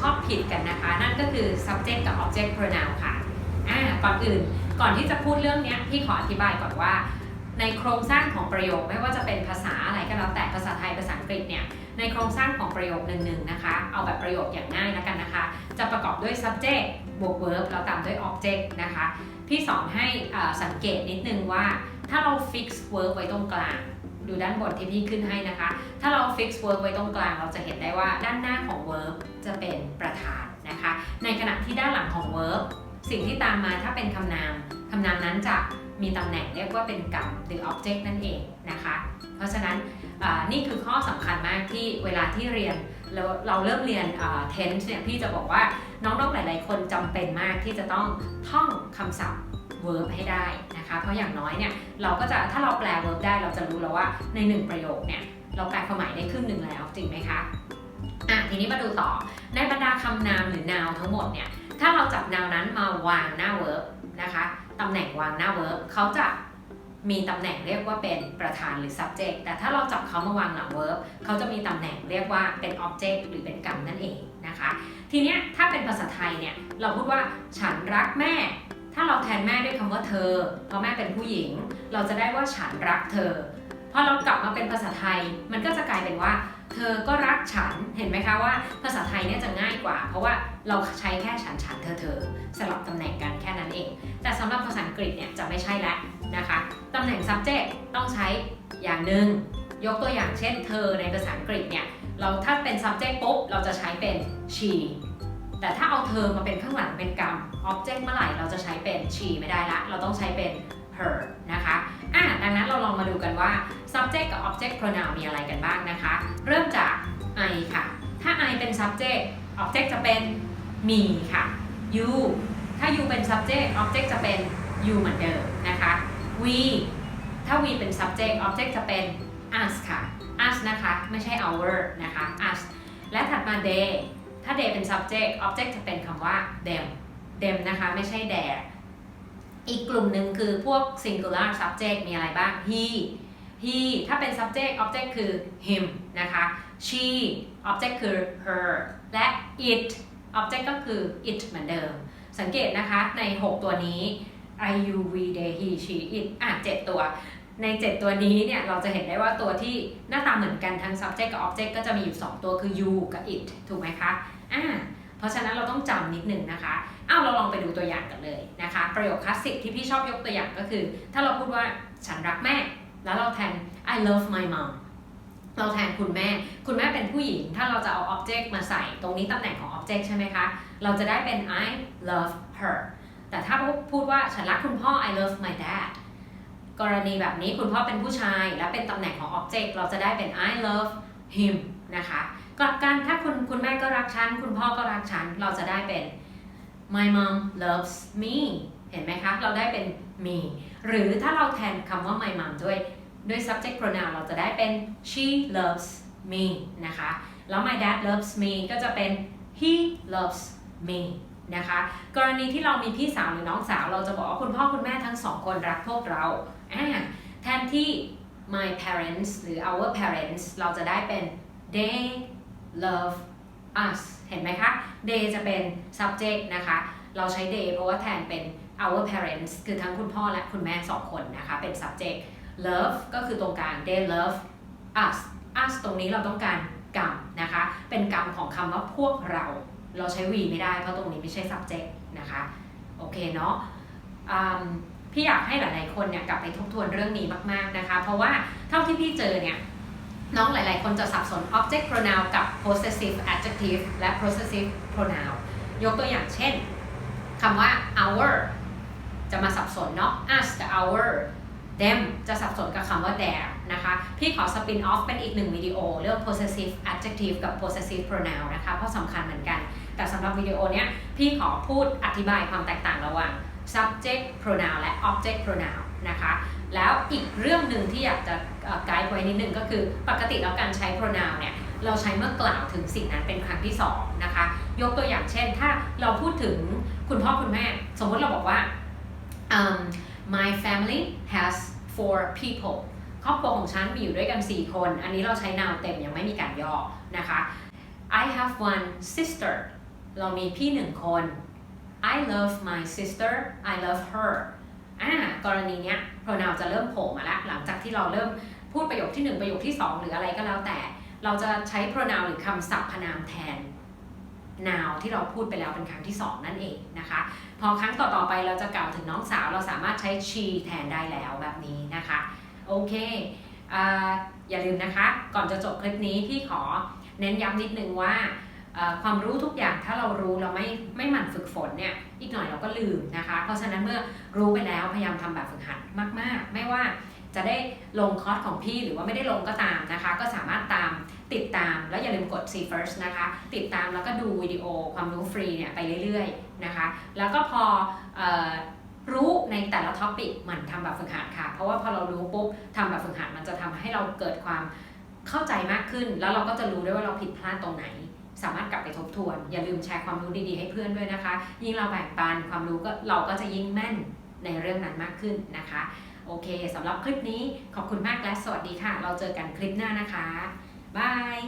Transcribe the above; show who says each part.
Speaker 1: ชอบผิดกันนะคะ นั่นก็คือ subject กับ object pronoun ค่ะอ่าก่อนอื่นก่อนที่จะพูดเรื่องนี้พี่ขออธิบายก่อนว่า ในโครงสร้างของประโยคไม่ว่าจะเป็นภาษาอะไรก็แล้วแต่ภาษาไทยภาษาอังกฤษเนี่ยในโครงสร้างของประโยคหนึ่งๆนะคะ เอาแบบประโยคอย่างง่ายแล้วกันนะคะ จะประกอบด้วย subject บวก verb แล้วตามด้วย object นะคะพี่สอนให้สังเกตนิดนึงว่าถ้าเรา fix verb ไว้ตรงกลาง ดูด้านบนที่พี่ขึ้นให้นะคะ ถ้าเรา fix verb ไว้ตรงกลางเราจะเห็นได้ว่าด้านหน้าของ verb จะเป็นประธานนะคะ ในขณะที่ด้านหลังของ verb สิ่งที่ตามมาถ้าเป็นคำนามคำนามนั้นจะมีตำแหน่งเรียกว่าเป็นกรรมหรือ object นั่นเองนะคะ เพราะฉะนั้นนี่คือข้อสำคัญมากที่เวลาที่เรียนเราเราเริ่มเรียน tense เนี่ยพี่จะบอกว่าน้องๆหลาย ๆ คนจำเป็นมากที่จะต้องท่องคำศัพท์ verb ให้ได้ นะคะ เพราะอย่างน้อยเนี่ยเราก็จะถ้าเราแปล verb ได้เราจะรู้แล้วว่าในหนึ่งประโยคเนี่ยเราแปลความหมายได้ครึ่งหนึ่งแล้วจริงไหมคะอะทีนี้มาดูต่อในบรรดาคำนามหรือ noun ทั้งหมดเนี่ยถ้าเราจับ noun นั้นมาวางหน้า verb นะคะตำแหน่งวางหน้า verb เขาจะมีตำแหน่งเรียกว่าเป็นประธานหรือ subject แต่ถ้าเราจับเขามาวางหลัง verb เขาจะมีตำแหน่งเรียกว่าเป็น object หรือเป็นกรรมนั่นเองนะคะ ทีเนี้ยถ้าเป็นภาษาไทยเนี่ยเราพูดว่าฉันรักแม่ ถ้าเราแทนแม่ด้วยคำว่าเธอ เพราะแม่เป็นผู้หญิง เราจะได้ว่าฉันรักเธอ พอเรากลับมาเป็นภาษาไทย มันก็จะกลายเป็นว่า เธอก็รักฉัน เห็นไหมคะว่า ภาษาไทยเนี่ยจะง่ายกว่า เพราะว่าเราใช้แค่ฉันฉันเธอเธอสลับตำแหน่งกันแค่นั้นเอง แต่สำหรับภาษาอังกฤษเนี่ยจะไม่ใช่แล้วนะคะตำแหน่ง subject ต้องใช้อย่างหนึ่งยกตัวอย่างเช่น เธอในภาษาอังกฤษเนี่ยเราถ้าเป็น subject ปุ๊บเราจะใช้เป็น she แต่ถ้าเอาเธอมาเป็นข้างหลังเป็นกรรม object เมื่อไหร่เราจะใช้เป็น she ไม่ได้ละ เราต้องใช้เป็น her นะคะอะดังนั้นเราลองมาดูกันว่า subject กับ object pronoun มีอะไรกันบ้างนะคะ เริ่มจาก I ค่ะ ถ้า I เป็น subject object จะเป็น me ค่ะ you ถ้า you เป็น subject object จะเป็น you เหมือนเดิมนะคะ we ถ้า we เป็น subject object จะเป็น us ค่ะ us นะคะ ไม่ใช่ our นะคะ us และถัดมา they ถ้า they เป็น subject object จะเป็นคำว่า them them นะคะ ไม่ใช่ their อีกกลุ่มหนึ่งคือพวก singular subject มีอะไรบ้าง he he ถ้าเป็น subject object คือ him นะคะ she object คือ her และ it object ก็คือ it เหมือนเดิม สังเกตนะคะใน 6 ตัวนี้ I you we they he she it อะ 7 ตัว ใน 7 ตัวนี้เนี่ยเราจะเห็นได้ว่าตัวที่หน้าตาเหมือนกันทั้ง subject กับ object ก็จะมีอยู่ 2 ตัวคือ you กับ it ถูกไหมคะอ่าเพราะฉะนั้นเราต้องจำนิดหนึ่งนะคะอ้าวเราลองไปดูตัวอย่างกันเลยนะคะ ประโยคคลาสสิกที่พี่ชอบยกตัวอย่างก็คือ ถ้าเราพูดว่าฉันรักแม่ แล้วเราแทน I love my mom เราแทนคุณแม่ คุณแม่เป็นผู้หญิง ถ้าเราจะเอา object มาใส่ ตรงนี้ตำแหน่งของ object ใช่ไหมคะ เราจะได้เป็น I love her แต่ถ้าพูดว่าฉันรักคุณพ่อ I love my dad กรณีแบบนี้คุณพ่อเป็นผู้ชาย และเป็นตำแหน่งของ object เราจะได้เป็น I love him นะคะกลับกันถ้าคุณคุณแม่ก็รักฉัน คุณพ่อก็รักฉัน เราจะได้เป็น my mom loves me เห็นไหมคะ เราได้เป็น me หรือถ้าเราแทนคำว่า my mom ด้วยด้วย subject pronoun เราจะได้เป็น she loves me นะคะ แล้ว my dad loves me ก็จะเป็น he loves me นะคะ กรณีที่เรามีพี่สาวหรือน้องสาว เราจะบอกว่าคุณพ่อคุณแม่ทั้งสองคนรักพวกเรา อ่าแทนที่ my parents หรือ our parents เราจะได้เป็น they love us เห็นไหมคะ they จะเป็น subject นะคะ เราใช้ they เพราะว่าแทนเป็น our parents คือทั้งคุณพ่อและคุณแม่สองคนนะคะ เป็น subject love ก็คือตรงกลาง they love us us ตรงนี้เราต้องการกรรมนะคะ เป็นกรรมของคำว่าพวกเรา เราใช้ we ไม่ได้เพราะตรงนี้ไม่ใช่ subject นะคะ โอเคเนาะ พี่อยากให้หลาย ๆ คนเนี่ยกลับไปทบทวนเรื่องนี้มาก ๆ นะคะ เพราะว่าเท่าที่พี่เจอเนี่ยน้องหลาย ๆ คนจะสับสน object pronoun กับ possessive adjective และ possessive pronoun ยกตัวอย่างเช่นคำว่า our จะมาสับสนเนาะ us กับ our them จะสับสนกับคำว่า their นะคะ พี่ขอ spin off เป็นอีกหนึ่งวิดีโอ เรื่อง possessive adjective กับ possessive pronoun นะคะ เพราะสำคัญเหมือนกัน แต่สำหรับวิดีโอเนี้ยพี่ขอพูดอธิบายความแตกต่างระหว่าง subject pronoun และ object pronoun นะคะ แล้วอีกเรื่องหนึ่งที่อยากจะไกด์ไว้นิดนึงก็คือปกติแล้วการใช้ pronoun เนี่ยเราใช้เมื่อกล่าวถึงสิ่งนั้นเป็นครั้งที่สองนะคะ ยกตัวอย่างเช่น ถ้าเราพูดถึงคุณพ่อคุณแม่ สมมติเราบอกว่า um, my family has four people ครอบครัวของฉันมีอยู่ด้วยกัน 4 คน อันนี้เราใช้ noun เต็มยังไม่มีการย่อนะคะ I have one sister เรามีพี่หนึ่งคน I love my sister I love her อ่ากรณีเนี้ย pronoun จะเริ่มโผล่มาแล้วหลังจากที่เราเริ่มพูดประโยคที่ 1 ประโยคที่ 2 หรืออะไรก็แล้วแต่ เราจะใช้ pronoun หรือคำสรรพนามแทน noun ที่เราพูดไปแล้วเป็นครั้งที่ 2 นั่นเองนะคะ พอครั้งต่อๆไปเราจะกล่าวถึงน้องสาว เราสามารถใช้ she แทนได้แล้วแบบนี้นะคะ โอเคอาอย่าลืมนะคะ ก่อนจะจบคลิปนี้พี่ขอเน้นย้ำนิดนึงว่า ความรู้ทุกอย่างถ้าเรารู้เราไม่ไม่หมั่นฝึกฝนเนี่ยอีกหน่อยเราก็ลืมนะคะ เพราะฉะนั้นเมื่อรู้ไปแล้วพยายามทำแบบฝึกหัดมาก ๆ ไม่ว่าจะได้ลงคอร์สของพี่หรือว่าไม่ได้ลงก็ตามนะคะ ก็สามารถตามติดตามแล้วอย่าลืมกด see first นะคะ ติดตามแล้วก็ดูวิดีโอความรู้ฟรีเนี่ยไปเรื่อยๆนะคะ แล้วก็พอออรู้ในแต่ละท็อปิกมันทำแบบฝึกหัดค่ะ เพราะว่าพอเรารู้ปุ๊บทำแบบฝึกหัดมันจะทำให้เราเกิดความเข้าใจมากขึ้น แล้วเราก็จะรู้ด้วยว่าเราผิดพลาดตรงไหน สามารถกลับไปทบทวน อย่าลืมแชร์ความรู้ดีๆให้เพื่อนด้วยนะคะ ยิ่งเราแบ่งปันความรู้ก็เราก็จะยิ่งแม่นในเรื่องนั้นมากขึ้นนะคะ โอเคสำหรับคลิปนี้ขอบคุณมากและสวัสดีค่ะ เราเจอกันคลิปหน้านะคะบาย